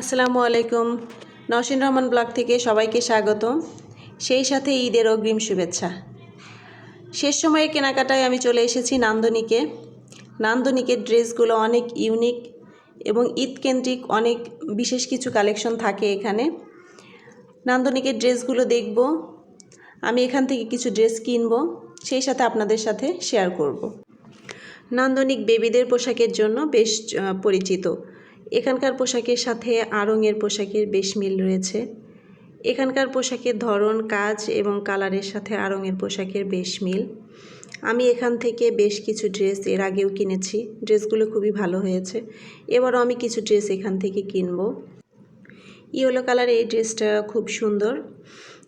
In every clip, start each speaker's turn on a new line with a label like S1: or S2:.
S1: আসসালামু আলাইকুম। নসীন রহমান ব্লগ থেকে সবাইকে স্বাগত। সেই সাথে ঈদের অগ্রিম শুভেচ্ছা। শেষ সময়ে কেনাকাটায় আমি চলে এসেছি নান্দনিকে। নান্দনিকের ড্রেসগুলো অনেক ইউনিক এবং ঈদ কেন্দ্রিক অনেক বিশেষ কিছু কালেকশন থাকে এখানে। নান্দনিকের ড্রেসগুলো দেখব। আমি এখান থেকে কিছু ড্রেস কিনবো। সেই সাথে আপনাদের সাথে শেয়ার করব। নান্দনিক বেবিদের পোশাকের জন্য বেশ পরিচিত। এখানকার পোশাকের সাথে আড়ংয়ের পোশাকের বেশ মিল রয়েছে। এখানকার পোশাকের ধরন, কাজ এবং কালারের সাথে আড়ংয়ের পোশাকের বেশ মিল। আমি এখান থেকে বেশ কিছু ড্রেস এর আগেও কিনেছি। ড্রেসগুলো খুবই ভালো হয়েছে। এবারও আমি কিছু ড্রেস এখান থেকে কিনবো। ইয়েলো কালার এই ড্রেসটা খুব সুন্দর।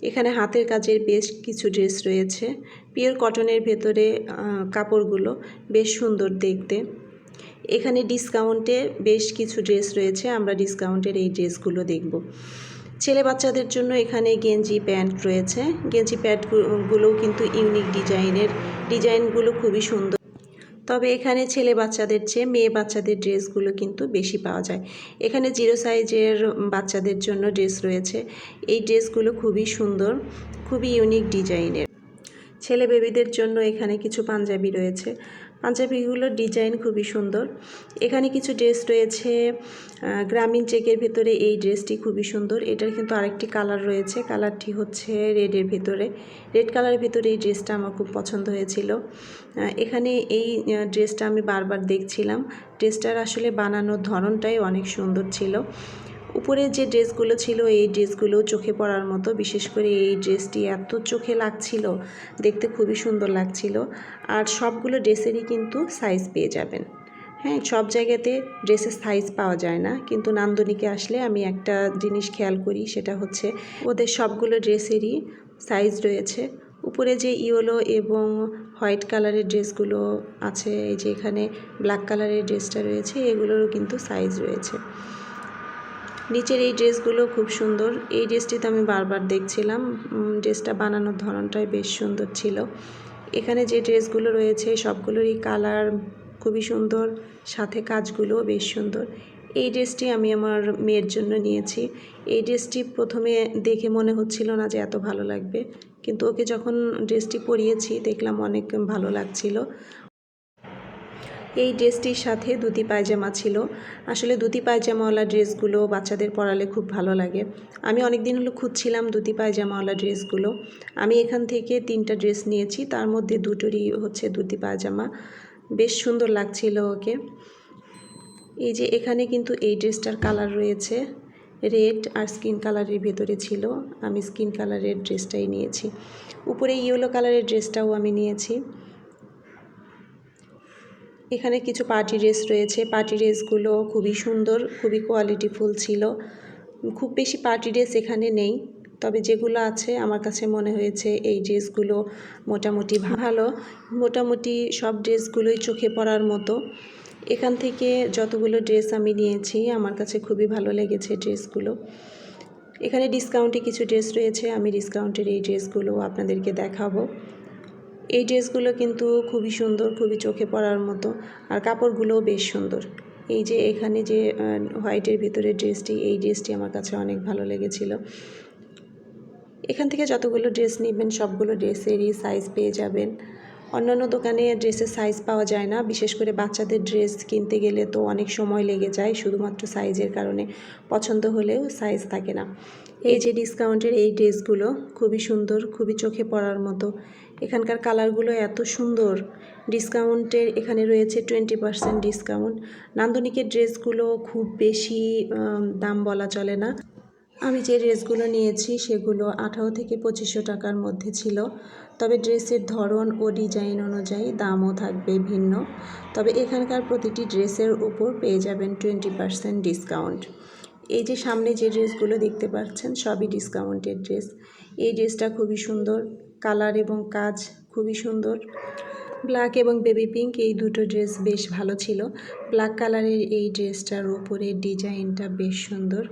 S1: এখানে হাতের কাজের বেশ কিছু ড্রেস রয়েছে। পিওর কটনের ভেতরে কাপড়গুলো বেশ সুন্দর দেখতে। এখানে ডিসকাউন্টে বেশ কিছু ড্রেস রয়েছে, আমরা ডিসকাউন্টের এই ড্রেসগুলো দেখব। ছেলে বাচ্চাদের জন্য এখানে গেঞ্জি প্যান্ট রয়েছে। গেঞ্জি প্যান্টগুলোও কিন্তু ইউনিক ডিজাইনের ডিজাইনগুলো খুবই সুন্দর। তবে এখানে ছেলে বাচ্চাদের চেয়ে মেয়ে বাচ্চাদের ড্রেসগুলো কিন্তু বেশি পাওয়া যায়। এখানে জিরো সাইজের বাচ্চাদের জন্য ড্রেস রয়েছে। এই ড্রেসগুলো খুবই সুন্দর, খুবই ইউনিক ডিজাইনের ছেলে বেবিদের জন্য এখানে কিছু পাঞ্জাবি রয়েছে। পাঞ্জাবিগুলোর ডিজাইন খুবই সুন্দর। এখানে কিছু ড্রেস রয়েছে গ্রামীণ চেকের ভেতরে এই ড্রেসটি খুবই সুন্দর। এটার কিন্তু আরেকটি কালার রয়েছে, কালারটি হচ্ছে রেডের ভেতরে। রেড কালারের ভেতরে এই ড্রেসটা আমার খুব পছন্দ হয়েছিল। এখানে এই ড্রেসটা আমি বারবার দেখছিলাম। ড্রেসটার আসলে বানানোর ধরনটাই অনেক সুন্দর ছিল। উপরে যে ড্রেসগুলো ছিল, এই ড্রেসগুলো চোখে পড়ার মতো, বিশেষ করে এই ড্রেসটি এত চোখে লাগছিল, দেখতে খুবই সুন্দর লাগছিল। আর সবগুলো ড্রেসেরই কিন্তু সাইজ পেয়ে যাবেন। হ্যাঁ সব জায়গাতে ড্রেসের সাইজ পাওয়া যায় না, কিন্তু নান্দনিকে আসলে আমি একটা জিনিস খেয়াল করি, সেটা হচ্ছে ওদের সবগুলো ড্রেসেরই সাইজ রয়েছে। উপরে যে ইয়েলো এবং হোয়াইট কালারের ড্রেসগুলো আছে, এই যে এখানে ব্ল্যাক কালারের ড্রেসটা রয়েছে, এগুলোরও কিন্তু সাইজ রয়েছে। নিচের এই ড্রেসগুলো খুব সুন্দর। এই ড্রেসটি তো আমি বারবার দেখছিলাম। ড্রেসটা বানানোর ধরনটাই বেশ সুন্দর ছিল। এখানে যে ড্রেসগুলো রয়েছে, সবগুলোরই কালার খুবই সুন্দর। সাথে কাজগুলোও বেশ সুন্দর। এই ড্রেসটি আমি আমার মেয়ের জন্য নিয়েছি। এই ড্রেসটি প্রথমে দেখে মনে হচ্ছিল না যে এত ভালো লাগবে। কিন্তু ওকে যখন ড্রেসটি পরিয়েছি, দেখলাম অনেক ভালো লাগছিল। এই ড্রেসটির সাথে দুটি পায়জামা ছিল। আসলে দুটি পায়জামাওয়ালা ড্রেসগুলো বাচ্চাদের পরালে খুব ভালো লাগে। আমি অনেক দিন হলো খুঁজছিলাম দুটি পায়জামাওয়ালা ড্রেসগুলো। আমি এখান থেকে তিনটা ড্রেস নিয়েছি, তার মধ্যে দুটোরই হচ্ছে দুটি পায়জামা। বেশ সুন্দর লাগছিল ওকে। এই যে এখানে কিন্তু এই ড্রেসটার কালার রয়েছে, রেড আর স্কিন কালারের ভেতরে ছিল। আমি স্কিন কালারের ড্রেসটাই নিয়েছি। উপরে ইয়েলো কালারের ড্রেসটাও আমি নিয়েছি। এখানে কিছু পার্টি ড্রেস রয়েছে। পার্টি ড্রেসগুলো খুবই সুন্দর, খুবই কোয়ালিটিফুল ছিল। খুব বেশি পার্টি ড্রেস এখানে নেই, তবে যেগুলো আছে আমার কাছে মনে হয়েছে এই ড্রেসগুলো মোটামুটি ভালো। মোটামুটি সব ড্রেসগুলোই চোখে পড়ার মতো। এখান থেকে যতগুলো ড্রেস আমি নিয়েছি, আমার কাছে খুবই ভালো লেগেছে ড্রেসগুলো এখানে ডিসকাউন্টে কিছু ড্রেস রয়েছে, আমি ডিসকাউন্টের এই ড্রেসগুলো আপনাদেরকে দেখাবো। এই ড্রেসগুলো কিন্তু খুবই সুন্দর, খুবই চোখে পড়ার মতো। আর কাপড়গুলোও বেশ সুন্দর। এই যে এখানে যে হোয়াইটের ভিতরে ড্রেসটি, এই ড্রেসটি আমার কাছে অনেক ভালো লেগেছিল। এখান থেকে যতগুলো ড্রেস নেবেন, সবগুলো ড্রেসেরই সাইজ পেয়ে যাবেন। অন্যান্য দোকানে ড্রেসের সাইজ পাওয়া যায় না। বিশেষ করে বাচ্চাদের ড্রেস কিনতে গেলে তো অনেক সময় লেগে যায়, শুধুমাত্র সাইজের কারণে পছন্দ হলেও সাইজ থাকে না। এই যে ডিসকাউন্টের এই ড্রেসগুলো খুবই সুন্দর, খুবই চোখে পড়ার মতো। এখানকার কালারগুলো এত সুন্দর। ডিসকাউন্টের এখানে রয়েছে টোয়েন্টি পার্সেন্ট ডিসকাউন্ট নান্দনিকের ড্রেসগুলো খুব বেশি দাম বলা চলে না। আমি যে ড্রেসগুলো নিয়েছি সেগুলো আঠারো থেকে পঁচিশশো টাকার মধ্যে ছিল। তবে ড্রেসের ধরন ও ডিজাইন অনুযায়ী দামও থাকবে ভিন্ন। তবে এখানকার প্রতিটি ড্রেসের উপর পেয়ে যাবেন টোয়েন্টি পার্সেন্ট ডিসকাউন্ট। এই যে সামনে যে ড্রেসগুলো দেখতে পাচ্ছেন, সবই ডিসকাউন্টের ড্রেস। এই ড্রেসটা খুবই সুন্দর, কালার এবং কাজ খুবই সুন্দর। ব্ল্যাক এবং বেবি পিঙ্ক এই দুটো ড্রেস বেশ ভালো ছিল। ব্ল্যাক কালারের এই ড্রেসটার উপরে ডিজাইনটা বেশ সুন্দর।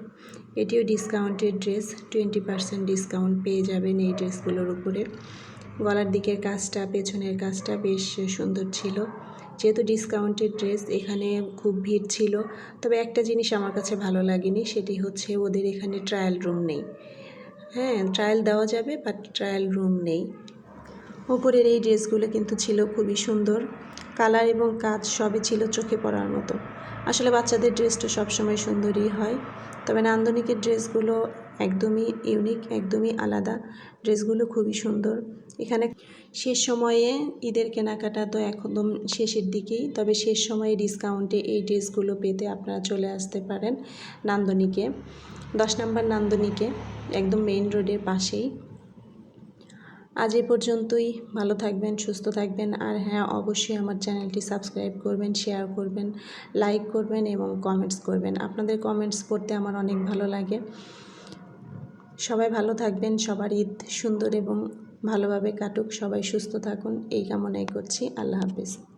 S1: এটিও discounted dress twenty percent discount পেয়ে যাবেন এই ড্রেসগুলোর উপরে। গলার দিকের কাজটা, পেছনের কাজটা বেশ সুন্দর ছিল। যেহেতু ডিসকাউন্টেড ড্রেস এখানে খুব ভিড় ছিল। তবে একটা জিনিস আমার কাছে ভালো লাগেনি, সেটি হচ্ছে ওদের এখানে ট্রায়াল রুম নেই। হ্যাঁ ট্রায়াল দেওয়া যাবে বাট ট্রায়াল রুম নেই। ওপরের এই ড্রেসগুলো কিন্তু ছিল খুবই সুন্দর। কালার এবং কাজ সবই ছিল চোখে পড়ার মতো। আসলে বাচ্চাদের ড্রেস তো সবসময় সুন্দরই হয়। তবে নান্দনিকের ড্রেসগুলো একদমই ইউনিক একদমই আলাদা। ড্রেসগুলো খুবই সুন্দর। এখানে শেষ সময়ে ঈদের কেনাকাটা তো একদম শেষের দিকেই, তবে শেষ সময়ে ডিসকাউন্টে এই ড্রেসগুলো পেতে আপনারা চলে আসতে পারেন নান্দনিকে। দশ নম্বর নান্দনিকে, একদম মেইন রোডের পাশেই। আজ এ পর্যন্তই। ভালো থাকবেন, সুস্থ থাকবেন আর হ্যাঁ অবশ্যই আমার চ্যানেলটি সাবস্ক্রাইব করবেন শেয়ার করবেন লাইক করবেন এবং কমেন্টস করবেন। আপনাদের কমেন্টস পড়তে আমার অনেক ভালো লাগে। সবাই ভালো থাকবেন, সবার ঈদ সুন্দর এবং ভালোভাবে কাটুক, সবাই সুস্থ থাকুন, এই কামনাই করছি। আল্লাহ হাফিজ।